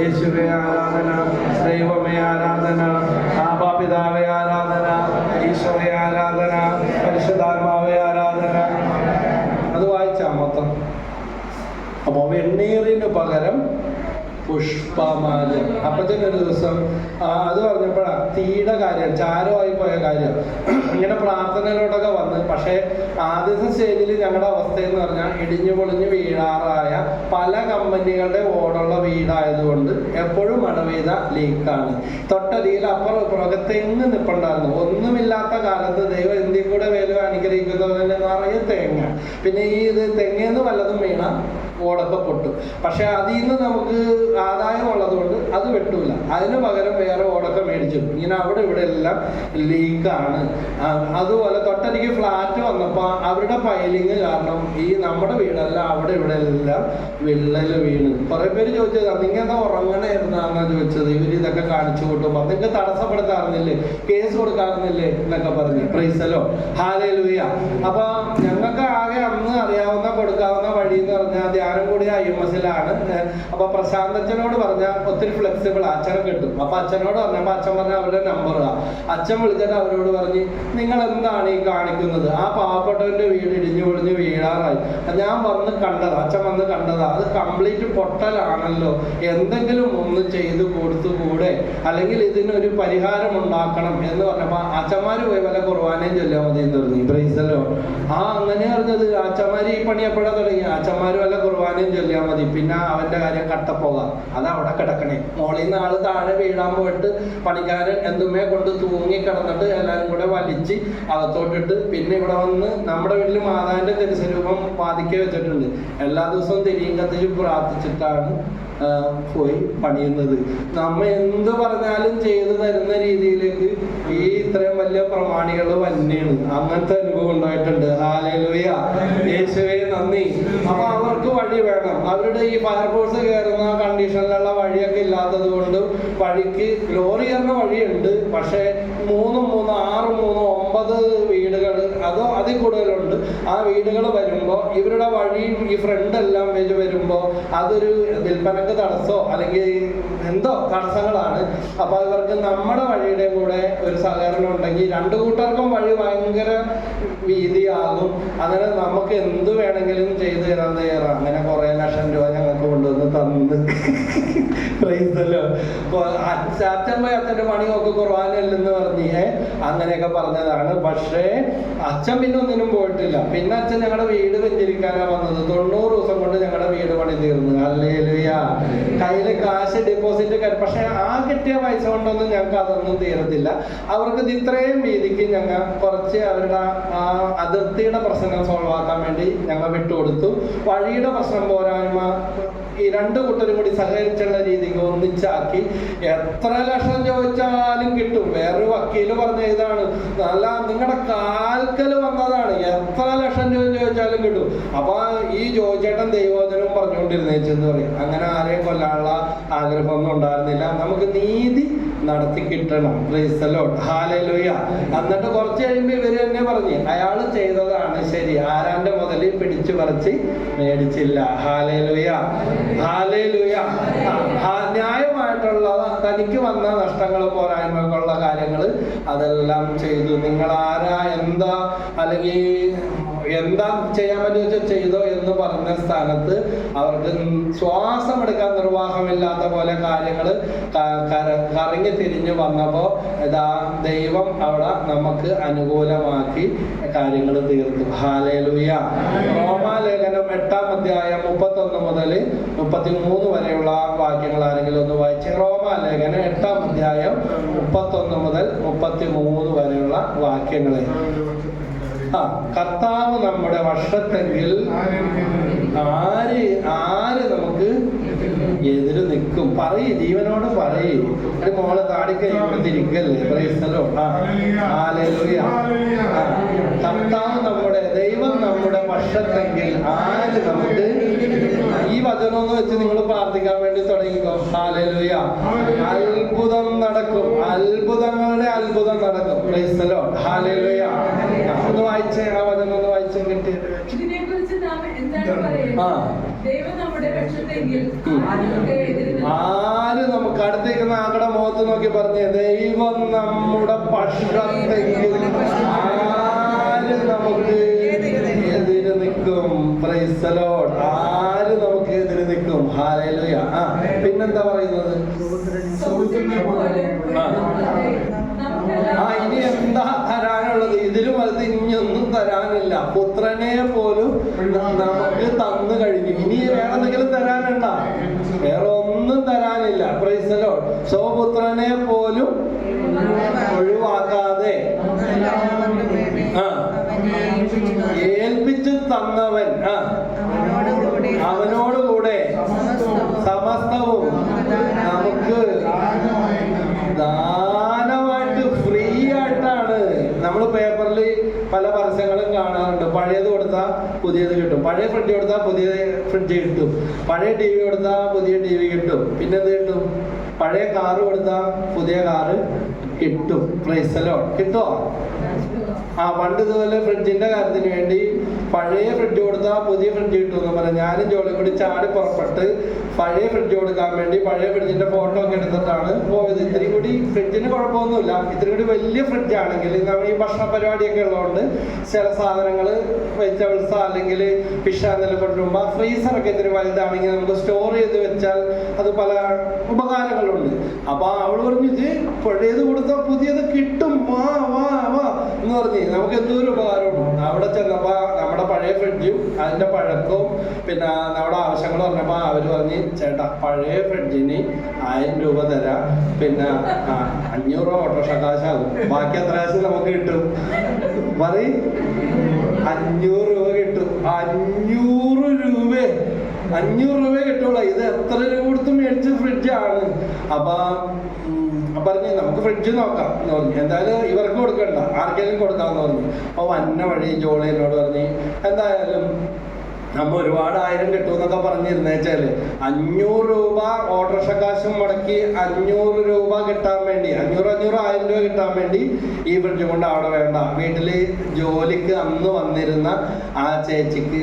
യേശുവേ ആരാധന. ദൈവമേ ആരാധന. ആരാധന. ആരാധന. പകരം പുഷ്പമാല. അപ്പച്ചൻ ഒരു ദിവസം അത് പറഞ്ഞപ്പോഴാ തീയുടെ കാര്യം ചാരമായി പോയ കാര്യം ഇങ്ങനെ പ്രാർത്ഥനയിലോട്ടൊക്കെ വന്ന്. പക്ഷേ ആദ്യത്തെ സ്റ്റേജിൽ ഞങ്ങളുടെ അവസ്ഥ എന്ന് പറഞ്ഞാൽ ഇടിഞ്ഞു പൊളിഞ്ഞ് വീഴാറായ പല കമ്പനികളുടെ ഓടുള്ള വീടായതുകൊണ്ട് എപ്പോഴും മഴ പെയ്ത ലീക്കാണ്. തൊട്ടടിയിൽ അപ്പുറം ഇപ്പുറമൊക്കെ തെങ്ങ് നിപ്പുണ്ടായിരുന്നു. ഒന്നുമില്ലാത്ത കാലത്ത് ദൈവം എന്തിൽ കൂടെ വേലും അനുഗ്രഹിക്കുന്നതിന് നിറയെ തേങ്ങ. പിന്നെ ഈ ഇത് തെങ്ങേന്ന് വല്ലതും വീണ? ഓടൊക്കെ പൊട്ടും. പക്ഷെ അതിൽ നിന്ന് നമുക്ക് ആദായം ഉള്ളതുകൊണ്ട് അത് വെട്ടൂല. അതിന് പകരം വേറെ ഓടൊക്കെ മേടിച്ചു ഇങ്ങനെ അവിടെ ഇവിടെ എല്ലാം ലീക്കാണ് അതുപോലെ തൊട്ടടിക്ക് ഫ്ലാറ്റ് വന്നപ്പോൾ അവരുടെ ഫയലിങ് കാരണം ഈ നമ്മുടെ വീടല്ല അവിടെ ഇവിടെ എല്ലാം വിള്ളൽ വീണ്. കുറെ പേര് ചോദിച്ചത് നിങ്ങൾ എന്താ ഉറങ്ങണായിരുന്നാന്നാ ചോദിച്ചത്. ഇവർ ഇതൊക്കെ കാണിച്ചു കൂട്ടുമ്പോൾ നിങ്ങൾക്ക് തടസ്സപ്പെടുത്താറുന്നില്ലേ? കേസ് കൊടുക്കാറുന്നില്ലേ? എന്നൊക്കെ പറഞ്ഞു. പ്രൈസലോ ഹാലയിലൂയ ലൂയ അപ്പൊ ഞങ്ങൾക്ക് ആകെ അന്ന് അറിയാവുന്ന കൊടുക്കാവുന്ന വഴി എന്ന് പറഞ്ഞാൽ ധ്യാനം കൂടിയ ഐ എം എസിലാണ് അപ്പൊ പ്രശാന്ത് അച്ഛനോട് പറഞ്ഞാൽ ഒത്തിരി ഫ്ലെക്സിബിൾ അച്ഛനെ കിട്ടും. അപ്പൊ അച്ഛനോട് പറഞ്ഞപ്പോ അച്ഛൻ പറഞ്ഞ അവരുടെ നമ്പർ അച്ഛൻ വിളിച്ചിട്ട് അവരോട് പറഞ്ഞ് നിങ്ങൾ എന്താണ് ഈ കാണിക്കുന്നത്? ആ പാവപ്പെട്ടവന്റെ വീട് ഇടിഞ്ഞു പൊളിഞ്ഞ് വീഴാറായി. ഞാൻ വന്ന് കണ്ടതാ അച്ഛൻ വന്ന് കണ്ടതാ. അത് കംപ്ലീറ്റ് പൊട്ടലാണല്ലോ. എന്തെങ്കിലും ഒന്ന് ചെയ്ത് കൊടുത്തു കൂടെ അല്ലെങ്കിൽ ഇതിനൊരു പരിഹാരം ഉണ്ടാക്കണം എന്ന് പറഞ്ഞപ്പോ അച്ഛന്മാര് പോയി വല്ല കുറവാനേയും ചൊല്ലാ മതി എന്ന് പറഞ്ഞു. ആ അങ്ങനെ പറഞ്ഞത് അച്ഛന്മാര് ഈ പണി എപ്പോഴാ തുടങ്ങി അച്ഛന്മാര് വല്ല കുർബാനയും ചൊല്ലിയാൽ മതി. പിന്നെ അവന്റെ കാര്യം കട്ടപ്പോക. അത് അവിടെ കിടക്കണേ. മോളിൽ നിന്ന് ആൾ താഴെ വീഴാൻ പോയിട്ട് പണിക്കാരൻ എന്തുമേ കൊണ്ട് തൂങ്ങി കിടന്നിട്ട് എല്ലാരും കൂടെ വലിച്ച് അകത്തോട്ടിട്ട് പിന്നെ ഇവിടെ വന്ന് നമ്മുടെ വീട്ടിൽ മാതാവിന്റെ തിരുസ്വരൂപം പാതിക്കെ വെച്ചിട്ടുണ്ട്. എല്ലാ ദിവസവും തിരിയും കത്തിച്ച് പ്രാർത്ഥിച്ചിട്ടാണ് പോയി പണിയുന്നത്. നമ്മ എന്ത് പറഞ്ഞാലും ചെയ്തു തരുന്ന രീതിയിലേക്ക് ഈ ഇത്രയും വലിയ പ്രമാണികൾ വന്നെയാണ്. അങ്ങനത്തെ അനുഭവം ഉണ്ടായിട്ടുണ്ട്. ഹാലയിലൂയ യേശുവേ നന്ദി. അപ്പൊ അവർക്ക് വഴി വേണം. അവരുടെ ഈ ഫയർഫോഴ്സ് കയറുന്ന കണ്ടീഷനിലുള്ള ഇല്ലാത്തത് കൊണ്ട് വഴിക്ക് ലോറി വഴിയുണ്ട്. പക്ഷേ മൂന്ന് മൂന്ന് ആറ് മൂന്ന് ഒമ്പത് വീടുകൾ അതോ അതിൽ കൂടുതലുണ്ട്. ആ വീടുകൾ വരുമ്പോൾ ഇവരുടെ വഴി ഈ ഫ്രണ്ട് എല്ലാം വെച്ച് വരുമ്പോൾ അതൊരു വിൽപ്പനക്ക് തടസ്സമോ അല്ലെങ്കിൽ എന്തോ തടസ്സങ്ങളാണ്. അപ്പൊ ഇവർക്ക് നമ്മുടെ വഴിയുടെ കൂടെ ഒരു സഹകരണം ഉണ്ടെങ്കിൽ രണ്ടു കൂട്ടർക്കും വഴി ഭയങ്കര വീതിയാകും. അങ്ങനെ നമുക്ക് എന്ത് വേണമെങ്കിലും ചെയ്തു തരാൻ തയ്യാറാണ്. അങ്ങനെ കുറെ ലക്ഷം രൂപ കൊണ്ടുവന്ന് പ്രൈസല്ലോ അച്ഛൻ പോയി അച്ഛന്റെ പണി നോക്കി കുറവാനല്ലെന്ന് പറഞ്ഞേ അങ്ങനെയൊക്കെ പറഞ്ഞതാണ്. പക്ഷേ അച്ഛൻ പിന്നെ ഒന്നിനും പോയിട്ടില്ല. പിന്നെ അച്ഛൻ ഞങ്ങളുടെ വീട് വെഞ്ചരിക്കാനാ വന്നത്. തൊണ്ണൂറ് ദിവസം കൊണ്ട് ഞങ്ങളുടെ വീട് പണി തീർന്നു. അല്ലേലുയാ. കയ്യിൽ കാശ് ഡെപ്പോസിറ്റ് പക്ഷെ ആ കിട്ടിയ പൈസ കൊണ്ടൊന്നും ഞങ്ങൾക്ക് അതൊന്നും തീരത്തില്ല. അവർക്ക് ഇത് ഇത്രയും വീതിക്ക് ഞങ്ങൾ കുറച്ച് അവരുടെ ആ അതിർത്തിയുടെ പ്രശ്നങ്ങൾ സോൾവ് ആക്കാൻ വേണ്ടി ഞങ്ങൾ വിട്ടുകൊടുത്തു. വഴിയുടെ പ്രശ്നം പോരായ്മ ഈ രണ്ട് കൂട്ടരും കൂടി സഹകരിച്ചുള്ള രീതിക്ക് ഒന്നിച്ചാക്കി എത്ര ലക്ഷം ചോദിച്ചാലും കിട്ടും. വേറൊരു വക്കീൽ പറഞ്ഞ ഇതാണ്. നല്ല നിങ്ങളുടെ കാൽക്കൽ വന്നതാണ് എത്ര ലക്ഷം രൂപ ചോദിച്ചാലും കിട്ടും. അപ്പൊ ഈ ജോയിച്ചേട്ടൻ ദൈവോധനം പറഞ്ഞുകൊണ്ടിരുന്നേച്ചെന്ന് പറയും. അങ്ങനെ ആരെയും കൊല്ലാനുള്ള ആഗ്രഹമൊന്നും ഉണ്ടായിരുന്നില്ല. നമുക്ക് നീതി നടത്തി കിട്ടണം. പ്രീസലോട്ട് എന്നിട്ട് കുറച്ച് കഴിയുമ്പോൾ ഇവർ തന്നെ പറഞ്ഞു അയാൾ ചെയ്തതാണ് ശരി. ആരാന്റെ മുതലിൽ പിടിച്ചു പറിച്ച് മേടിച്ചില്ല. ഹാലലുയ ഹാലലുയ ന്യായമായിട്ടുള്ള തനിക്ക് വന്ന നഷ്ടങ്ങൾ പോരായ്മകളുള്ള കാര്യങ്ങൾ അതെല്ലാം ചെയ്തു. നിങ്ങൾ ആരാ? എന്താ? അല്ലെങ്കിൽ എന്താ ചെയ്യാൻ പറ്റുന്ന വെച്ചാൽ ചെയ്തോ എന്ന് പറഞ്ഞ സ്ഥാനത്ത് അവർക്ക് ശ്വാസം എടുക്കാൻ നിർവാഹമില്ലാത്ത പോലെ കാര്യങ്ങൾ കറങ്ങി തിരിഞ്ഞു വന്നപ്പോൾ ഇതാ ദൈവം അവിടെ നമുക്ക് അനുകൂലമാക്കി കാര്യങ്ങൾ തീർത്തു. ഹാലേലുയ. റോമാലേഖനം എട്ടാം അധ്യായം മുപ്പത്തൊന്ന് മുതൽ മുപ്പത്തി മൂന്ന് വരെയുള്ള വാക്യങ്ങൾ ആരെങ്കിലും ഒന്ന് വായിച്ച് റോമാലേഖനം എട്ടാം അധ്യായം മുപ്പത്തൊന്ന് മുതൽ മുപ്പത്തി മൂന്ന് വരെയുള്ള വാക്യങ്ങളെ. ആ കർത്താവ് നമ്മുടെ വർഷത്തെങ്കിൽ ആര് ആര് നമുക്ക് എതിര് നിൽക്കും? പറയ് ജീവനോട് പറയ്. ഒരു മോളെ താടിക്കൈ കൊടുത്തിരിക്കല്ലേ? പ്രൈസലോ ആ കർത്താവ് വർഷത്തെങ്കിൽ ആര് നമുക്ക് ഈ വചനം എന്ന് വെച്ച് നിങ്ങൾ പ്രാർത്ഥിക്കാൻ വേണ്ടി തുടങ്ങിക്കോ. ഹാലലുയ അത്ഭുതം നടക്കും. അത്ഭുതങ്ങളുടെ അത്ഭുതം നടക്കും. പ്രൈസലോ ഹാലലുയ ഒന്ന് വായിച്ചേ ആ വചനം ഒന്ന് വായിച്ചേ കിട്ടിയത് ആ. ആര് നമുക്ക് അടുത്തേക്ക് നാക്കടെ മുഖത്ത് നോക്കി പറഞ്ഞേ ദൈവം നമ്മുടെ പക്ഷത്തെങ്കിൽ ആര് നമുക്ക് നിൽക്കും ആര് നമുക്ക് എതിര് നിൽക്കും? ഹാലലുയ. ആ പിന്നെന്താ പറയുന്നത്. ആ ഇനി എന്താ തരാനുള്ളത്? ഇതിലും അത് ഇനിയൊന്നും തരാനില്ല. പുത്രനെ പോലും നമുക്ക് തന്നു കഴിഞ്ഞു ഇനി വേറെ എന്തെങ്കിലും തരാനുണ്ടോ വേറെ ഒന്നും തരാനില്ല പ്രൈസലോ സ്വപുത്രനെ പോലും ഒഴിവാക്കാതെ ആ ഏൽപ്പിച്ചു തന്നവൻ. അവനോടുകൂടെ. സമസ്തവും. നമുക്ക് ദാനമായിട്ട് ഫ്രീ ആയിട്ടാണ് നമ്മൾ പേപ്പറിൽ പല പരസ്യങ്ങളും കാണാറുണ്ട്. പഴയത് കൊടുത്താൽ പുതിയത് കിട്ടും. പഴയ ഫ്രിഡ്ജ് കൊടുത്താൽ പുതിയ ഫ്രിഡ്ജ് കിട്ടും. പഴയ ടി വി കൊടുത്താൽ പുതിയ ടി വി കിട്ടും. പിന്നെ എന്ത് കിട്ടും? പഴയ കാറ് കൊടുത്താൽ പുതിയ കാറ് കിട്ടും. പ്രൈസലോ കിട്ടുമോ ആ പണ്ട് ഇതുപോലെ ഫ്രിഡ്ജിന്റെ കാര്യത്തിന് വേണ്ടി പഴയ ഫ്രിഡ്ജ് കൊടുത്താൽ പുതിയ ഫ്രിഡ്ജ് കിട്ടുമെന്ന് പറഞ്ഞു ഞാനും ജോളിയും കൂടി ചാടി പുറപ്പെട്ട് പഴയ ഫ്രിഡ്ജ് കൊടുക്കാൻ വേണ്ടി പഴയ ഫ്രിഡ്ജിന്റെ ഫോട്ടോ ഒക്കെ എടുത്തിട്ടാണ് പോയത്. ഇത്തിരി കൂടി ഫ്രിഡ്ജിന് കുഴപ്പമൊന്നുമില്ല. ഇത്തിരി കൂടി വലിയ ഫ്രിഡ്ജ് ആണെങ്കിൽ നമ്മൾ ഈ ഭക്ഷണ പരിപാടിയൊക്കെ ഉള്ളതുകൊണ്ട് ചില സാധനങ്ങൾ വെജിറ്റബിൾസ് അല്ലെങ്കിൽ ഫിഷ് എന്തെങ്കിലും ഫ്രീസർ ഒക്കെ ഇത്തിരി വലുതാണെങ്കിൽ നമുക്ക് സ്റ്റോർ ചെയ്ത് വെച്ചാൽ അത് പല ഉപകാരങ്ങളുണ്ട്. അപ്പൊ അവൾ പറഞ്ഞു ഇത് പഴയത് കൊടുത്താൽ പുതിയത് കിട്ടും. വാ വാ വാ എന്ന് പറഞ്ഞ് നമുക്ക് എന്തോ ഒരു ഉപകാരമുണ്ട്? അവിടെ ചെന്നപ്പോ നമ്മുടെ പഴയ ഫ്രിഡ്ജും അതിന്റെ പഴക്കവും പിന്നെ നമ്മുടെ ആവശ്യങ്ങൾ പറഞ്ഞപ്പോ അവർ പറഞ്ഞ് ചേട്ടാ പഴയ ഫ്രിഡ്ജിന് ആയിരം രൂപ തരാം. പിന്നെ അഞ്ഞൂറ് രൂപ ഓട്ടോ കാശാകും. ബാക്കി എത്ര കാശ് നമുക്ക് കിട്ടും? പറ അഞ്ഞൂറ് രൂപ കിട്ടും. അഞ്ഞൂറ് രൂപ. അഞ്ഞൂറ് രൂപ കിട്ടുള്ളൂ. ഇത് എത്ര രൂപ കൊടുത്ത് മേടിച്ച ഫ്രിഡ്ജാണ്. അപ്പൊ പറഞ്ഞു നമുക്ക് ഫ്രിഡ്ജ് നോക്കാം എന്ന് പറഞ്ഞു. എന്തായാലും ഇവർക്ക് കൊടുക്കണ്ട. ആർക്കെങ്കിലും കൊടുക്കാമെന്ന് പറഞ്ഞു. അപ്പൊ വന്ന വഴി ജോളി എന്നോട് പറഞ്ഞു എന്തായാലും നമ്മ ഒരുപാട് ആയിരം കിട്ടും എന്നൊക്കെ പറഞ്ഞിരുന്നേച്ചാൽ അഞ്ഞൂറ് രൂപ ഓട്ടോറിക്ഷ കാശും മുടക്കി അഞ്ഞൂറ് രൂപ കിട്ടാൻ വേണ്ടി അഞ്ഞൂറ് അഞ്ഞൂറ് ആയിരം രൂപ കിട്ടാൻ വേണ്ടി ഈ ഫ്രിഡ്ജ് കൊണ്ട് അവിടെ വേണ്ട. വീട്ടിൽ ജോലിക്ക് അന്ന് വന്നിരുന്ന ആ ചേച്ചിക്ക്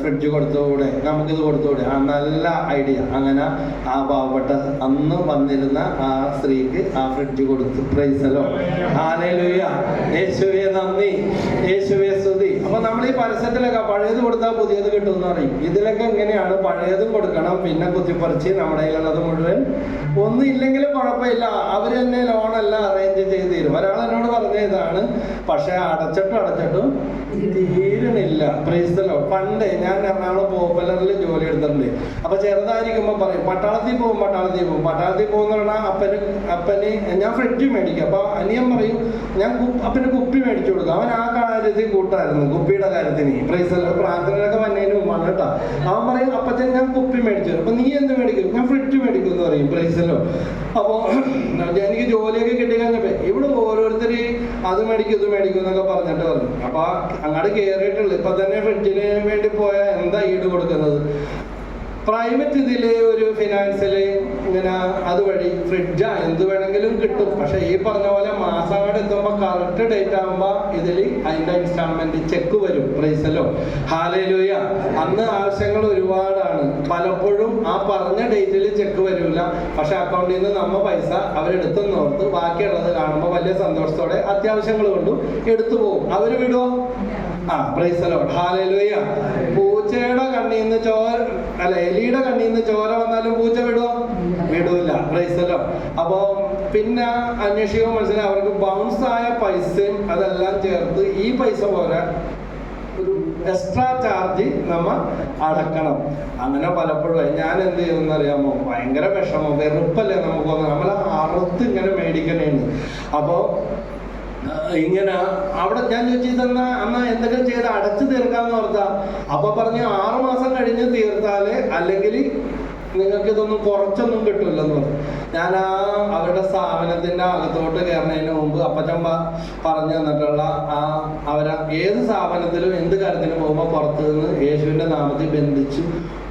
ഫ്രിഡ്ജ് കൊടുത്തുകൂടെ നമുക്കിത് കൊടുത്തുകൂടെ? ആ നല്ല ഐഡിയ അങ്ങനെ ആ പാവപ്പെട്ട അന്ന് വന്നിരുന്ന ആ സ്ത്രീക്ക് ആ ഫ്രിഡ്ജ് കൊടുത്തു പ്രൈസലോ ഹാലലുയ യേശുവെ നന്ദി. യേശുവെ അപ്പൊ നമ്മൾ ഈ പരസ്യത്തിലൊക്കെ പഴയത് കൊടുത്താൽ പുതിയത് കിട്ടും എന്ന് പറയും. ഇതിലൊക്കെ എങ്ങനെയാണ് പഴയതും കൊടുക്കണം പിന്നെ കുത്തിപ്പറിച്ച് നമ്മുടെ കയ്യിലുള്ളത് മുഴുവൻ. ഒന്നും ഇല്ലെങ്കിലും കുഴപ്പമില്ല. അവർ തന്നെ ലോണെല്ലാം അറേഞ്ച് ചെയ്ത് തരും. ഒരാൾ എന്നോട് പറഞ്ഞ ഇതാണ്. പക്ഷെ അടച്ചിട്ടും അടച്ചിട്ടും തീരണില്ല പ്രൈസലോ പണ്ട് ഞാൻ എറണാകുളം പോപ്പുലറിൽ ജോലി എടുത്തിട്ടുണ്ട്. അപ്പൊ ചെറുതായിരിക്കുമ്പോ പറയും പട്ടാളത്തിൽ പോകും പട്ടാളത്തിൽ പോകും. പട്ടാളത്തിൽ പോകുന്ന പറഞ്ഞാൽ അപ്പന് അപ്പന് ഞാൻ ഫ്രിഡ്ജ് മേടിക്കും. അപ്പൊ അനിയൻ പറയും ഞാൻ അപ്പന് കുപ്പി മേടിച്ചു കൊടുക്കും. അവൻ ആ കാര്യത്തിൽ കൂട്ടായിരുന്നു. കുപ്പിയുടെ കാര്യത്തിന്. പ്രൈസലോ പ്രാർത്ഥനയൊക്കെ വന്നതിന് മുമ്പാണ് കേട്ടോ. അവൻ പറയും അപ്പച്ചൻ ഞാൻ കുപ്പി മേടിച്ചു. അപ്പൊ നീ എന്ത് മേടിക്കും? ഞാൻ ഫ്രിഡ്ജ് മേടിക്കും എന്ന് പറയും പ്രൈസലോ അപ്പൊ എനിക്ക് ജോലിയൊക്കെ കിട്ടി കഴിഞ്ഞപ്പോ ഇവിടെ ഓരോരുത്തര് അത് മേടിക്കും ഇത് മേടിക്കും എന്നൊക്കെ പറഞ്ഞിട്ട് പറഞ്ഞു. അപ്പൊ അങ്ങോട്ട് കയറിയിട്ടുള്ളു ഇപ്പൊ തന്നെ ഫ്രിഡ്ജിന് വേണ്ടി പോയാൽ എന്താ ഈട് കൊടുക്കുന്നത്? പ്രൈവറ്റ് ഇതിൽ ഒരു ഫിനാൻസിൽ ഇങ്ങനെ അതുവഴി ഫ്രിഡ്ജാ എന്ത് വേണമെങ്കിലും കിട്ടും. പക്ഷെ ഈ പറഞ്ഞ പോലെ മാസം കൂടെ എത്തുമ്പോ കറക്റ്റ് ഡേറ്റ് ആകുമ്പോ ഇതിൽ അതിന്റെ ഇൻസ്റ്റാൾമെന്റ് ചെക്ക് വരും പ്രൈസലോ ഹാലയിലൂയ അന്ന് ആവശ്യങ്ങൾ ഒരുപാടാണ്. പലപ്പോഴും ആ പറഞ്ഞ ഡേറ്റിൽ ചെക്ക് വരില്ല പക്ഷെ അക്കൗണ്ടിൽ നിന്ന് നമ്മ പൈസ അവരെടുത്തെന്ന് ഓർത്ത് ബാക്കിയുള്ളത് കാണുമ്പോൾ വലിയ സന്തോഷത്തോടെ അത്യാവശ്യങ്ങൾ കൊണ്ടും എടുത്തു പോകും. അവർ വിടുവോ? ആ പ്രൈസലോ ഹാലയിലൂയ പൂച്ചയുടെ കണ്ണിൽ നിന്ന് ചോര അല്ല എലിയുടെ കണ്ണിൽ നിന്ന് ചോര വന്നാലും പൂച്ച വിടുവോ? വിടൂല. പ്രൈസലോ അപ്പോ പിന്നെ അന്വേഷിക്കുമ്പോൾ മനസ്സിലായി അവർക്ക് ബൗൺസ് ആയ പൈസയും അതെല്ലാം ചേർത്ത് ഈ പൈസ പോലെ ഒരു എക്സ്ട്രാ ചാർജ് നമ്മ അടക്കണം. അങ്ങനെ പലപ്പോഴും ഞാൻ എന്ത് ചെയ്യുമെന്ന് അറിയാമോ? ഭയങ്കര വിഷമം. വെറുപ്പല്ലേ നമുക്ക് നമ്മൾ അറുത്ത് ഇങ്ങനെ മേടിക്കണേന്ന്. അപ്പോ ആ, ഇങ്ങനെ അവിടെ ഞാൻ ചോദിച്ചിരുന്ന അമ്മ എന്തെങ്കിലും ചെയ്ത് അടച്ചു തീർക്കാന്ന് ഓർത്താ. അപ്പൊ പറഞ്ഞു ആറു മാസം കഴിഞ്ഞ് തീർത്താൽ അല്ലെങ്കിൽ നിങ്ങൾക്ക് ഇതൊന്നും കുറച്ചൊന്നും കിട്ടില്ലെന്ന് പറഞ്ഞു. ഞാൻ ആ അവരുടെ സ്ഥാപനത്തിന്റെ അകത്തോട്ട് കയറുന്നതിന് മുമ്പ് അപ്പച്ചമ്മ പറഞ്ഞു തന്നിട്ടുള്ള ആ അവരെ ഏത് സ്ഥാപനത്തിലും എന്ത് കാര്യത്തിനും പോകുമ്പോൾ പുറത്ത് നിന്ന് യേശുവിന്റെ നാമത്തിൽ ബന്ധിച്ച്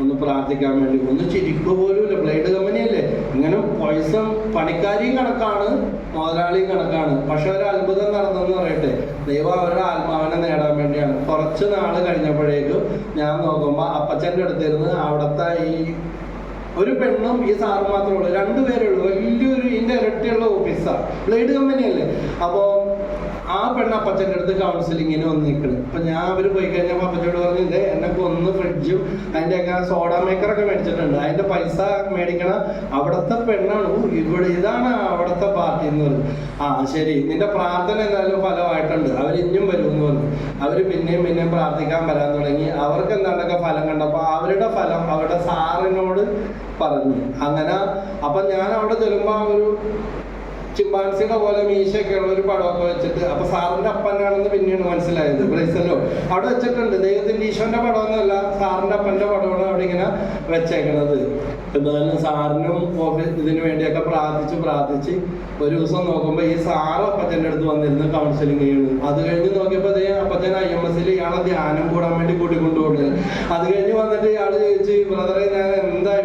ഒന്ന് പ്രാർത്ഥിക്കാൻ വേണ്ടി. ഒന്ന് ചിരിക്കുക പോലും ഇല്ല ബ്ലേഡ് കമ്പനിയല്ലേ? ഇങ്ങനെ പൈസ പണിക്കാരിയും കണക്കാണ്. മുതലാളി കണക്കാണ്. പക്ഷെ ഒരു അത്ഭുതം നടന്നെന്ന് പറയട്ടെ. ദൈവം അവരുടെ ആത്മാവിനെ നേടാൻ വേണ്ടിയാണ്. കുറച്ച് നാൾ കഴിഞ്ഞപ്പോഴേക്കും ഞാൻ നോക്കുമ്പോൾ അപ്പച്ചന്റെ അടുത്തിരുന്ന് അവിടുത്തെ ഈ ഒരു പെണ്ണും ഈ സാറും മാത്രമേ ഉള്ളൂ. രണ്ടുപേരുള്ളൂ വലിയൊരു ഇതിന്റെ ഇരട്ടിയുള്ള ഓഫീസാണ് ബ്ലേഡ് കമ്പനി അല്ലേ? അപ്പോൾ ആ പെണ്ണ് അപ്പച്ചന്റെ അടുത്ത് കൗൺസിലിങ്ങിന് വന്ന് നിൽക്കുന്നത് അപ്പൊ ഞാൻ അവർ പോയി കഴിഞ്ഞപ്പോൾ അപ്പച്ചോട് പറഞ്ഞു ഇതേ എന്നെ കൊന്ന് ഫ്രിഡ്ജും അതിന്റെ ഒക്കെ സോഡ മേക്കറൊക്കെ മേടിച്ചിട്ടുണ്ട്. അതിന്റെ പൈസ മേടിക്കണ അവിടുത്തെ പെണ്ണാണ്. ഇവിടെ ഇതാണ് അവിടുത്തെ പാർട്ടി എന്ന് പറഞ്ഞു. ആ ശരി. നിന്റെ പ്രാർത്ഥന എന്തായാലും ഫലമായിട്ടുണ്ട്. അവർ ഇനിയും വരും എന്ന് പറഞ്ഞു. അവർ പിന്നെയും പിന്നെയും പ്രാർത്ഥിക്കാൻ വരാൻ തുടങ്ങി. അവർക്ക് എന്താണ്ടൊക്കെ ഫലം കണ്ടപ്പോൾ അവരുടെ ഫലം അവരുടെ സാറിനോട് പറഞ്ഞു. അങ്ങനെ അപ്പൊ ഞാൻ അവിടെ ചെല്ലുമ്പോൾ ഒരു ചിമ്പാൻസിയുടെ പോലെ മീശയൊക്കെ ഉള്ള ഒരു പടമൊക്കെ വെച്ചിട്ട് അപ്പൊ സാറിന്റെ അപ്പനാണെന്ന് പിന്നീട് മനസ്സിലായത്. ബ്രൈസലോ അവിടെ വെച്ചിട്ടുണ്ട്. ദൈവത്തിന്റെ ഈശോന്റെ പടമൊന്നുമല്ല സാറിന്റെ അപ്പന്റെ പടമാണ് അവിടെ ഇങ്ങനെ വെച്ചേക്കണത്. എന്തായാലും സാറിനും ഇതിനു വേണ്ടിയൊക്കെ പ്രാർത്ഥിച്ച് പ്രാർത്ഥിച്ച് ഒരു ദിവസം നോക്കുമ്പോൾ ഈ സാറ് അപ്പച്ചന്റെ അടുത്ത് വന്നിരുന്ന് കൗൺസിലിംഗ് ചെയ്യുന്നു അത് കഴിഞ്ഞ് നോക്കിയപ്പോൾ അപ്പച്ചൻ ഐ എം എസിൽ ഇയാളെ ധ്യാനം കൂടാൻ വേണ്ടി കൂട്ടിക്കൊണ്ടുപോകുന്നത് അത് കഴിഞ്ഞ് വന്നിട്ട് ഇയാൾ ചോദിച്ചു ബ്രദറെ ഞാൻ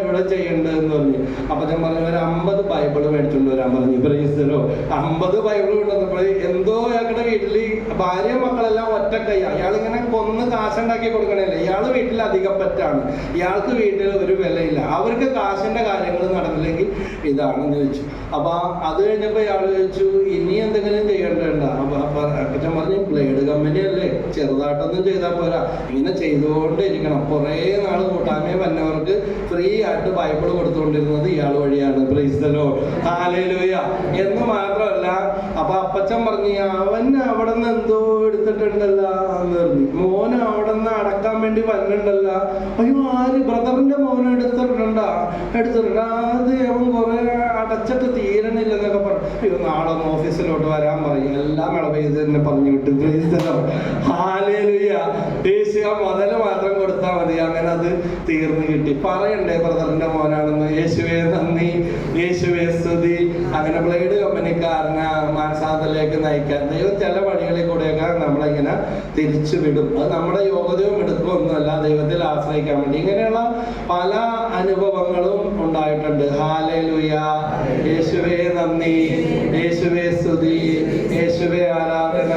ഇവിടെ ചെയ്യേണ്ടതെന്ന് പറഞ്ഞു. അപ്പൊ ഞാൻ പറഞ്ഞു ഒരു അമ്പത് ബൈബിൾ മേടിച്ചുകൊണ്ട് വരാൻ പറഞ്ഞു. പ്രൈസലോ അമ്പത് ബൈബിൾ കൊണ്ടുവന്നപ്പോൾ എന്തോ അയാളുടെ വീട്ടിൽ ഭാര്യ മക്കളെല്ലാം ഒറ്റക്കൈ അയാളിങ്ങനെ കൊന്ന് കാശുണ്ടാക്കി കൊടുക്കണല്ലേ? ഇയാൾ വീട്ടിൽ അധികം പറ്റാണ് ഇയാൾക്ക് വീട്ടിൽ ഒരു വിലയില്ല. അവർക്ക് കാശിന്റെ കാര്യങ്ങൾ നടന്നില്ലെങ്കിൽ ഇതാണെന്ന് ചോദിച്ചു. അപ്പൊ അത് കഴിഞ്ഞപ്പോ ഇയാൾ ചോദിച്ചു ഇനി എന്തെങ്കിലും ചെയ്യേണ്ടതുണ്ട്? അപ്പൊ അപ്പച്ചൻ പറഞ്ഞു ബ്ലേഡ് കമ്പനി അല്ലേ? ചെറുതായിട്ടൊന്നും ചെയ്താൽ പോരാ. ഇങ്ങനെ ചെയ്തുകൊണ്ടിരിക്കണം. കുറേ നാൾ കൂട്ടാമേ വന്നവർക്ക് ഫ്രീ ബൈബിൾ കൊടുത്തുകൊണ്ടിരുന്നത് ഇയാൾ വഴിയാണ്. എന്ന് മാത്രമല്ല അപ്പൊ അപ്പച്ചൻ പറഞ്ഞു അവൻ അവിടെ നിന്ന് എന്തോ എടുത്തിട്ടുണ്ടല്ല എന്ന് പറഞ്ഞു. മോൻ അവിടെ നിന്ന് അടക്കാൻ വേണ്ടി വന്നിട്ടുണ്ടല്ല. അയ്യോ ആര്? ബ്രദറിന്റെ മോൻ എടുത്തിട്ടുണ്ടാ? എടുത്തിട്ടുണ്ടാ. അത് അവൻ കുറെ അടച്ചിട്ട് തീരണില്ല എന്നൊക്കെ പറഞ്ഞു. അയ്യോ നാളെ ഒന്ന് ഓഫീസിലോട്ട് വരാൻ പറയും. എല്ലാം ഇളവ് ചെയ്ത് തന്നെ പറഞ്ഞു വിട്ടു. ദേശീയ മുതൽ മാത്രം കൊടുത്താൽ മതി. അങ്ങനെ അത് തീർന്നു കിട്ടി. പറയണ്ടേ ബ്രദറിന്റെ മോനാണെന്ന്? യേശുവേ നന്ദി. യേശുവേ സ്തുതി. അങ്ങനെ ബ്ലേഡ് കമ്പനിക്കാരനെ. മാനസാന്തത്തിലേക്ക് നയിക്കാൻ. ദൈവം ചില വഴികളിൽ കൂടെയൊക്കെ നമ്മളിങ്ങനെ തിരിച്ചു വിടും. അത് നമ്മുടെ യോഗ്യതയും എടുക്കും ഒന്നുമല്ല ദൈവത്തിൽ ആശ്രയിക്കാൻ വേണ്ടി. ഇങ്ങനെയുള്ള പല അനുഭവങ്ങളും ഉണ്ടായിട്ടുണ്ട്. ഹാലേലുയ യേശുവേ നന്ദി. യേശുവേ സ്തുതി. യേശുവേ ആരാധന.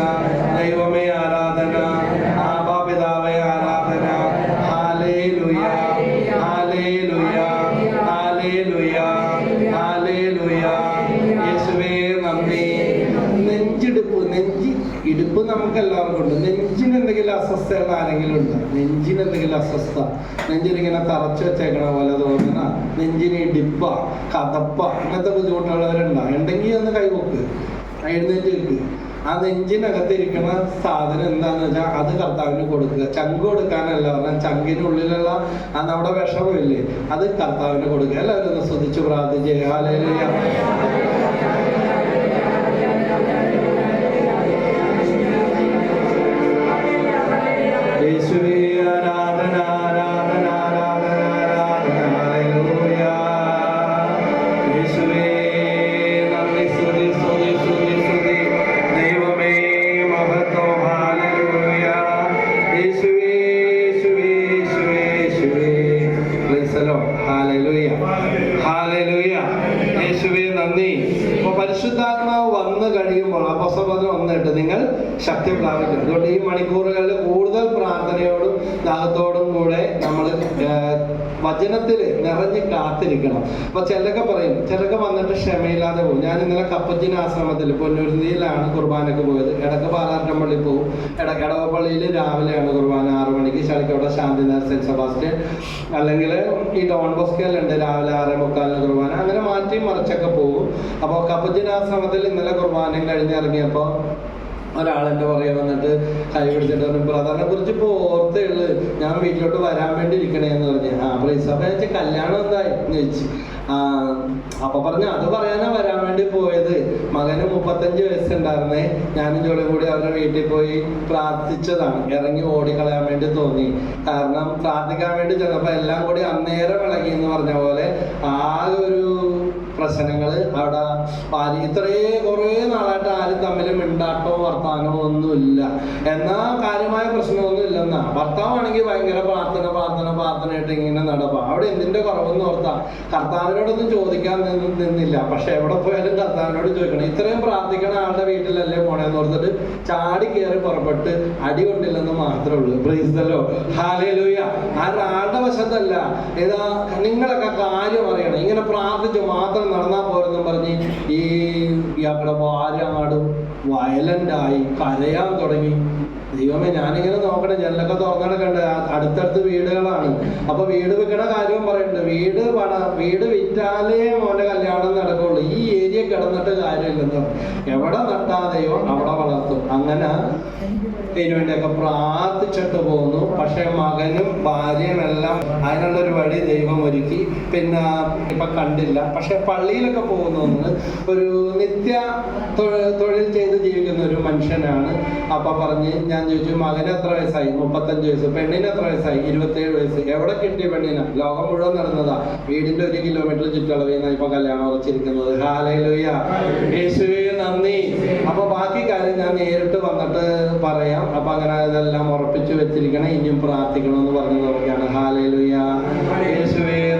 ദൈവമേ ആരാധന. അസ്വസ്ഥ നെഞ്ചിനിങ്ങനെ തറച്ചു വെച്ചേക്കണ പോലെ തോന്നണ നെഞ്ചിന് ഇടിപ്പ കതപ്പ അങ്ങനത്തെ ബുദ്ധിമുട്ടുള്ളവരുണ്ടോ ഉണ്ടെങ്കിൽ ഒന്ന് കൈവക്ക് എഴുന്നേറ്റ് വെക്ക് ആ നെഞ്ചിനകത്തിരിക്കുന്ന സാധനം എന്താന്ന് വെച്ചാൽ അത് കർത്താവിന് കൊടുക്കുക. ചങ്ക് കൊടുക്കാനല്ല പറഞ്ഞാൽ ചങ്കിനുള്ളിലുള്ള ആ നമ്മുടെ വിഷമില്ലേ അത് കർത്താവിന് കൊടുക്കുക. എല്ലാവരും ഒന്ന് ശ്രദ്ധിച്ചു പ്രാർത്ഥിച്ച്. ഹാലേലുയ പരിശുദ്ധാത്മാവ് വന്നു കഴിയുമ്പോൾ അപസ്വപദം വന്നിട്ട് നിങ്ങൾ ശക്തി പ്രാപിക്കും. അതുകൊണ്ട് ഈ മണിക്കൂറുകളിൽ കൂടുതൽ പ്രാർത്ഥനയോടും ദാഹത്തോടും കൂടെ നമ്മൾ വചനത്തിൽ നിറഞ്ഞ് കാത്തിരിക്കണം. അപ്പൊ ചിലരൊക്കെ പറയും ചിലരൊക്കെ വന്നിട്ട് ക്ഷമയില്ലാതെ പോകും. ഞാൻ ഇന്നലെ കപ്പച്ചിൻ ആശ്രമത്തിൽ പൊന്നൂരിന്തിയിലാണ് കുർബാനക്ക് പോയത്. ഇടയ്ക്ക് പാലാറ്റമ്പള്ളി പോകും ഇടയ്ക്ക് ഇടവപ്പള്ളിയിൽ രാവിലെയാണ് കുർബാന ആറു മണിക്ക്. ശളിക്കവിടെ ശാന്തിനാഥ് സെന്റ് സെബാസ്റ്റ്യൻ അല്ലെങ്കിൽ ഈ ഡോൺ ബോസ്കയിലുണ്ട് രാവിലെ ആറേ മുക്കാലിന് കുർബാന. അങ്ങനെ മാറ്റി മറിച്ചൊക്കെ പോകും. അപ്പോൾ കപ്പച്ചിൻ ആശ്രമത്തിൽ ഇന്നലെ കുർബാനയും കഴിഞ്ഞിറങ്ങിയപ്പോൾ ഒരാൾ എന്റെ പുറകെ വന്നിട്ട് കൈ പിടിച്ചിട്ട് പറഞ്ഞു ബ്രദറിനെ കുറിച്ച് ഇപ്പോൾ ഓർത്തേ ഉള്ളു. ഞാൻ വീട്ടിലോട്ട് വരാൻ വേണ്ടി ഇരിക്കണേ എന്ന് പറഞ്ഞു. ആ പ്ലീസ് അപ്പൊ കല്യാണം എന്തായി? എന്ന് ചോദിച്ചു. ആ അപ്പൊ പറഞ്ഞു അത് പറയാനാ വരാൻ വേണ്ടി പോയത്. മകന് മുപ്പത്തഞ്ച് വയസ്സുണ്ടായിരുന്നേ. ഞാനും ജോലി കൂടി അവരുടെ വീട്ടിൽ പോയി പ്രാർത്ഥിച്ചതാണ്. ഇറങ്ങി ഓടിക്കളയാൻ വേണ്ടി തോന്നി. കാരണം പ്രാർത്ഥിക്കാൻ വേണ്ടി ചെന്നപ്പോ എല്ലാം കൂടി അന്നേരം ഇളകി എന്ന് പറഞ്ഞ പോലെ ആ ഒരു പ്രശ്നങ്ങൾ അവിടെ ആര് ഇത്രേ കുറേ നാളായിട്ട് ആരും തമ്മിൽ മിണ്ടാട്ടോ വർത്താനോ ഒന്നുമില്ല. എന്നാ കാര്യമായ പ്രശ്നമൊന്നും ഇല്ലെന്നാ. ഭർത്താവാണെങ്കിൽ ഭയങ്കര പ്രാർത്ഥന പ്രാർത്ഥന പ്രാർത്ഥനയായിട്ട് ഇങ്ങനെ നടപ്പാ. അവിടെ എന്തിന്റെ കുറവെന്ന് ഓർത്താ. കർത്താവിനോടൊന്നും ചോദിക്കാൻ നിന്ന് നിന്നില്ല. പക്ഷെ എവിടെ പോയാലും കർത്താവിനോട് ചോദിക്കണം. ഇത്രയും പ്രാർത്ഥിക്കണ ആളുടെ വീട്ടിലല്ലേ പോണേന്ന് ഓർത്തിട്ട് ചാടി കയറി പുറപ്പെട്ട് അടി കൊണ്ടില്ലെന്ന് മാത്രമേ ഉള്ളൂ. പ്രീസ്തല്ലോ ഹാലേലൂയ ആരുടെ ആളുടെ വശത്തല്ല. ഏതാ നിങ്ങളൊക്കെ കാര്യം അറിയണം. ഇങ്ങനെ പ്രാർത്ഥിച്ചു മാത്രം നടന്നാൽ പോരെന്നും പറഞ്ഞ് ഈ അവിടെ വാരാടും വയലന്റായി കരയാൻ തുടങ്ങി. ദൈവമേ ഞാനിങ്ങനെ നോക്കണേ ജനലൊക്കെ തുറന്നിടക്കണ്ട്. അടുത്തടുത്ത് വീടുകളാണ്. അപ്പൊ വീട് വെക്കണ കാര്യവും പറയുന്നുണ്ട്. വീട് പണ വീട് വിറ്റാലേ മോന്റെ കല്യാണം നടക്കുള്ളൂ. ഈ ഏരിയ കിടന്നിട്ട് കാര്യമില്ലെന്ന് എവിടെ നട്ടാതെയോ അവിടെ വളർത്തും. അങ്ങനെ ഇതിനു വേണ്ടിയൊക്കെ പ്രാർത്ഥിച്ചിട്ട് പോകുന്നു. പക്ഷെ മകനും ഭാര്യയും എല്ലാം അതിനുള്ള ഒരു വഴി ദൈവം ഒരുക്കി. പിന്നെ ഇപ്പൊ കണ്ടില്ല. പക്ഷെ പള്ളിയിലൊക്കെ പോകുന്നു ഒരു നിത്യ തൊഴിൽ ചെയ്ത് ജീവിക്കുന്ന ഒരു മനുഷ്യനാണ്. അപ്പൊ പറഞ്ഞ് ഞാൻ ചോദിച്ചു മകന് എത്ര വയസ്സായി? മുപ്പത്തഞ്ച് വയസ്സ്. പെണ്ണിന് എത്ര വയസ്സായി? ഇരുപത്തിയേഴ് വയസ്സ്. എവിടെ കിട്ടിയ പെണ്ണിന്? ലോകം മുഴുവൻ നടന്നതാ. വീടിന്റെ ഒരു കിലോമീറ്റർ ചുറ്റളവിൽ നിന്നാണ് ഇപ്പൊ കല്യാണം ഉറച്ചിരിക്കുന്നത്. ഹാലയിലൂയ യേശുവേ നന്ദി. അപ്പൊ ബാക്കി കാര്യം ഞാൻ നേരിട്ട് വന്നിട്ട് പറയാം. അപ്പൊ അങ്ങനെ ഇതെല്ലാം ഉറപ്പിച്ചു വെച്ചിരിക്കണം. ഇനിയും പ്രാർത്ഥിക്കണം എന്ന് പറഞ്ഞു തുടങ്ങിയാണ് ഹാലയിലൂയ യേശുവേ.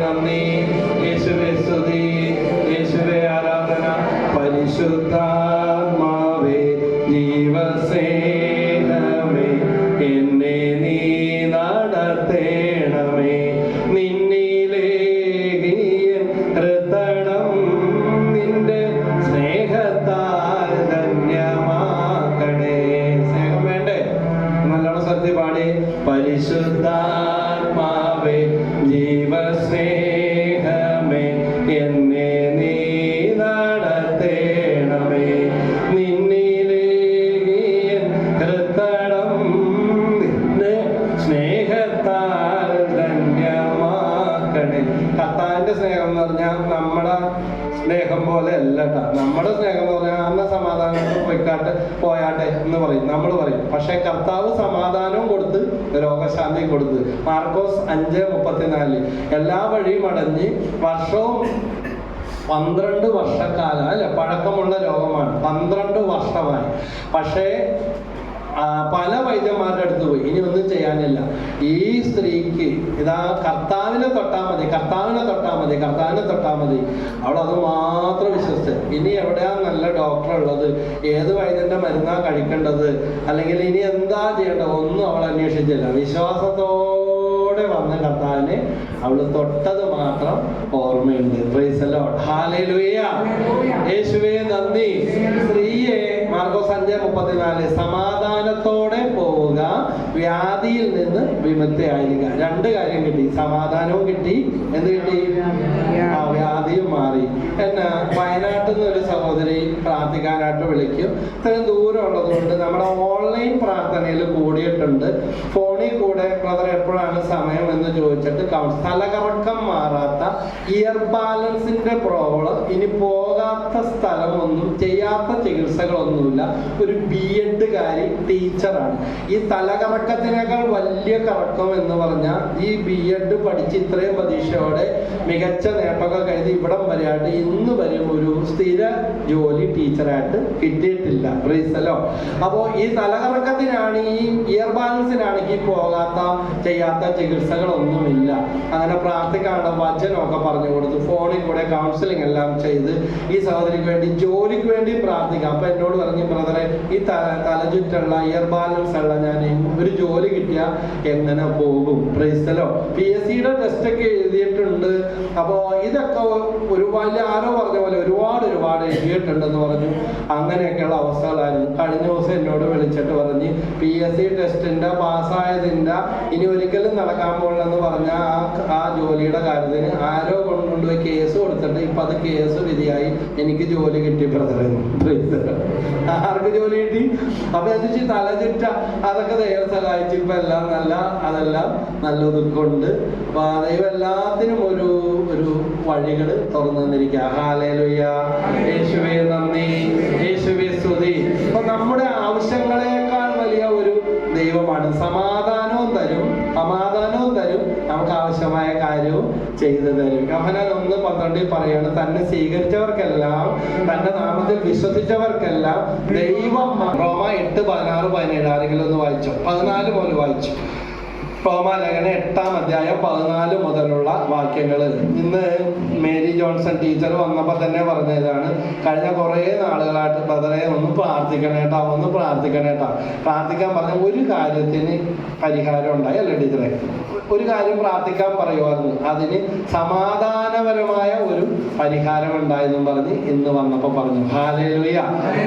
രോഗശാന്തി കൊടുത്ത്. മാർക്കോസ് അഞ്ച് മുപ്പത്തിനാല്. എല്ലാ വഴിയും അടഞ്ഞ് വർഷവും പന്ത്രണ്ട് വർഷക്കാലം അല്ലെ? പഴക്കമുള്ള രോഗമാണ്. പന്ത്രണ്ട് വർഷമായി. പക്ഷേ പല വൈദ്യന്മാരുടെ അടുത്ത് പോയി. ഇനി ഒന്നും ചെയ്യാനില്ല. ഈ സ്ത്രീക്ക് ഇതാ കർത്താവിനെ തൊട്ടാ മതി കർത്താവിനെ തൊട്ടാ മതി കർത്താവിനെ തൊട്ടാ മതി. അവൾ അത് മാത്രം വിശ്വസിച്ച്. ഇനി എവിടെയാ നല്ല ഡോക്ടർ ഉള്ളത്? ഏത് വൈദ്യന്റെ മരുന്നാ കഴിക്കേണ്ടത്? അല്ലെങ്കിൽ ഇനി എന്താ ചെയ്യേണ്ടത്? ഒന്നും അവൾ അന്വേഷിച്ചില്ല. വിശ്വാസത്തോടെ വന്ന കർത്താവിനെ അവൾ തൊട്ടത് മാത്രം ഓർമ്മയുണ്ട്. യേശുവേ നന്ദി. സ്ത്രീയെ മാർഗോസ് അഞ്ച് മുപ്പത്തിനാല് സമാധാനത്തോടെ പോവുക വ്യാധിയിൽ നിന്ന് വിമുക്തയായിരിക്കുക രണ്ട് കാര്യം കിട്ടി. സമാധാനവും കിട്ടി. എന്ത് കിട്ടി? ആ വ്യാധിയും മാറി. എന്നാ വയനാട്ടിൽ നിന്ന് ഒരു സഹോദരി പ്രാർത്ഥിക്കാനായിട്ട് വിളിക്കും. ഇത്രയും ദൂരം ഉള്ളത് കൊണ്ട് നമ്മുടെ ഓൺലൈൻ പ്രാർത്ഥനയിൽ കൂടിയിട്ടുണ്ട്. ഫോണിൽ കൂടെ ബ്രദർ എപ്പോഴാണ് സമയം എന്ന് ചോദിച്ചിട്ട് സ്ഥലകറക്കം മാറാത്ത ഇയർ ബാലൻസിന്റെ പ്രോബ്ലം ഇനി പോകാത്ത സ്ഥലമൊന്നും ചെയ്യാത്ത ചികിത്സകളൊന്നുമില്ല. ഒരു ബി എഡ്കാരി ടീച്ചറാണ്. ഈ തലകറക്കത്തിനേക്കാൾ വലിയ കറക്കം എന്ന് പറഞ്ഞാൽ ഈ ബി എഡ് പഠിച്ച് ഇത്രയും പ്രതീക്ഷയോടെ മികച്ച നേട്ടമൊക്കെ കരുതി ഇവിടം വരെയായിട്ട് ഇന്ന് വരെയും ഒരു സ്ഥിര ജോലി ടീച്ചറായിട്ട് കിട്ടിയിട്ടില്ല. പ്രീസലോ അപ്പോൾ ഈ തലകറക്കത്തിനാണ് ഈ ഇയർ ബാലൻസിനാണെങ്കിൽ പോകാത്ത ചെയ്യാത്ത ചികിത്സകളൊന്നുമില്ല. അങ്ങനെ പ്രാർത്ഥിക്കാനുള്ള വചനമൊക്കെ പറഞ്ഞു കൊടുത്തു ഫോണിൽ കൂടെ കൗൺസിലിംഗ് എല്ലാം ചെയ്ത് ഈ സഹോദരിക്ക് വേണ്ടി ജോലിക്ക് വേണ്ടി പ്രാർത്ഥിക്കാം. അപ്പൊ എന്നോട് പറഞ്ഞു ബ്രദറെ ഈ തല തലചുറ്റുള്ള ഇയർ ബാലൻസ് ഉള്ള ഞാൻ ഒരു ജോലി കിട്ടിയാൽ എങ്ങനെ പോകും? പ്രൈസലോ? പി എസ് സിയുടെ ടെസ്റ്റ് ഒക്കെ എഴുതിയിട്ടുണ്ട്. അപ്പോൾ ഇതൊക്കെ ഒരു വലിയ ആരോ പറഞ്ഞ പോലെ ഒരുപാട് ഒരുപാട് എഴുതിയിട്ടുണ്ടെന്ന് പറഞ്ഞു. അങ്ങനെയൊക്കെയുള്ള അവസ്ഥകളായിരുന്നു. കഴിഞ്ഞ ദിവസം എന്നോട് വിളിച്ചിട്ട് പറഞ്ഞ് പി എസ് സി ടെസ്റ്റിന്റെ പാസ്സായതിന്റെ ഇനി ഒരിക്കലും നടക്കാൻ പോകണമെന്ന് പറഞ്ഞ ആ ആ ജോലിയുടെ കാര്യത്തിന് ആരോ ഇപ്പൊ അത് കേസ് വിധിയായി എനിക്ക് ജോലി കിട്ടി ആർക്ക് ജോലി കിട്ടി? അപ്പൊ എന്ന് വെച്ച് തല ചുറ്റ അതൊക്കെ ദൈവം സഹായിച്ചു. ഇപ്പൊ എല്ലാം നല്ല അതെല്ലാം നല്ലതുകൊണ്ട് അപ്പൊ ദൈവം എല്ലാത്തിനും ഒരു ഒരു വഴികൾ തുറന്നു തന്നിരിക്കുക യേശുവേ യേശുവേ സ്തുതി. നമ്മുടെ ആവശ്യങ്ങളെക്കാൾ വലിയ ഒരു ദൈവമാണ്. സമാധാനവും തരും. സമാധാനവും തരും. നമുക്ക് ആവശ്യമായ കാര്യവും ചെയ്തു തരും കഹന ഒന്ന് പന്ത്രണ്ടിൽ പറയാണ് തന്നെ സ്വീകരിച്ചവർക്കെല്ലാം തന്റെ നാമത്തിൽ വിശ്വസിച്ചവർക്കെല്ലാം ദൈവം റോമ എട്ട് പതിനാറ് പതിനേഴ് ആരെങ്കിലും ഒന്ന് വായിച്ചോ? പതിനാല് പോലെ വായിച്ചു. റോമാലേഖന എട്ടാം അധ്യായം പതിനാല് മുതലുള്ള വാക്യങ്ങൾ ഇന്ന് മേരി ജോൺസൺ ടീച്ചർ വന്നപ്പോൾ തന്നെ പറഞ്ഞതാണ് കഴിഞ്ഞ കുറേ നാളുകളായിട്ട് ബ്രദറെ ഒന്ന് പ്രാർത്ഥിക്കണേട്ടാ ഒന്ന് പ്രാർത്ഥിക്കണേട്ടാ പ്രാർത്ഥിക്കാൻ പറഞ്ഞ ഒരു കാര്യത്തിന് പരിഹാരം ഉണ്ടായി അല്ലേ ടീച്ചറെ? ഒരു കാര്യം പ്രാർത്ഥിക്കാൻ പറയുമായിരുന്നു അതിന് സമാധാനപരമായ ഒരു പരിഹാരം ഉണ്ടായെന്നും പറഞ്ഞ് ഇന്ന് വന്നപ്പോൾ പറഞ്ഞു. ഹാലേലുയ.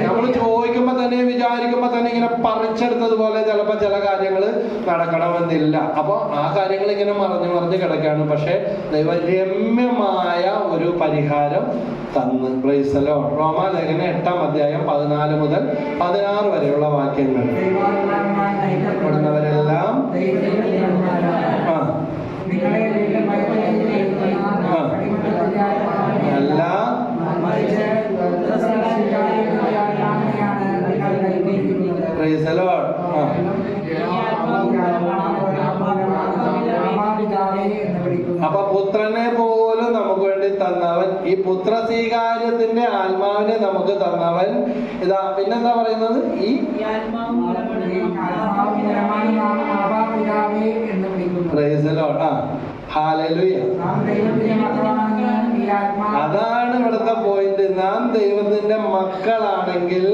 നമ്മൾ ചോദിക്കുമ്പോൾ തന്നെ വിചാരിക്കുമ്പോൾ തന്നെ ഇങ്ങനെ പറിച്ചെടുത്തതുപോലെ ചിലപ്പോൾ ചില കാര്യങ്ങൾ നടക്കണമെന്നില്ല. അപ്പോൾ ആ കാര്യങ്ങൾ ഇങ്ങനെ മറഞ്ഞു മറിഞ്ഞ് കിടക്കുകയാണ് പക്ഷേ ദൈവരമ്യമായ ഒരു പരിഹാരം തന്ന്. പ്രൈസലോ റോമാലേഖന എട്ടാം അധ്യായം പതിനാല് മുതൽ പതിനാറ് വരെയുള്ള വാക്യങ്ങൾ പെടുന്നവരെല്ലാം ആ അല്ല പ്രൈസലോ ആ അപ്പൊ പുത്രനെ പോലും നമുക്ക് വേണ്ടി പുത്ര സ്വീകാര്യത്തിന്റെ ആത്മാവിനെ നമുക്ക് തന്നവൻ. ഇതാ പിന്നെന്താ പറയുന്നത്? ഈ അതാണ് ഇവിടുത്തെ നാം ദൈവത്തിന്റെ മക്കളാണെങ്കിൽ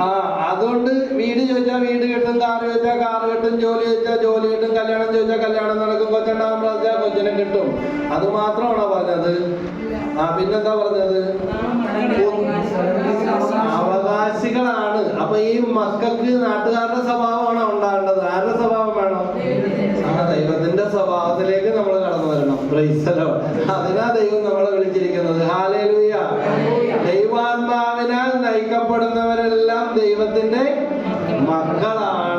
ആ അതുകൊണ്ട് വീട് ചോദിച്ചാൽ വീട് കിട്ടും കാറ് ചോദിച്ചാൽ കാറ് കിട്ടും ജോലി ചോദിച്ചാൽ ജോലി കിട്ടും കല്യാണം ചോദിച്ചാൽ കല്യാണം നടക്കും കൊച്ചുണ്ടാകുമ്പോൾ ചോദിച്ചാൽ കൊച്ചിനെ കിട്ടും. അത് മാത്രമാണോ പറഞ്ഞത്? ആ പിന്നെന്താ പറഞ്ഞത്? അവകാശികളാണ്. അപ്പൊ ഈ മക്കൾക്ക് നാട്ടുകാരുടെ സ്വഭാവമാണോ ഉണ്ടാകേണ്ടത്? ആരുടെ സ്വഭാവം? ദൈവത്തിന്റെ സ്വഭാവത്തിലേക്ക് നമ്മൾ കടന്നു വരണം. ബ്രൈസലോ അതിനാ ദൈവം നമ്മളെ വിളിച്ചിരിക്കുന്നത്. ഹാലേലൂയ ദൈവാത്മാവിനാൽ നയിക്കപ്പെടുന്നവരെല്ലാം ദൈവത്തിന്റെ മക്കളാണ്.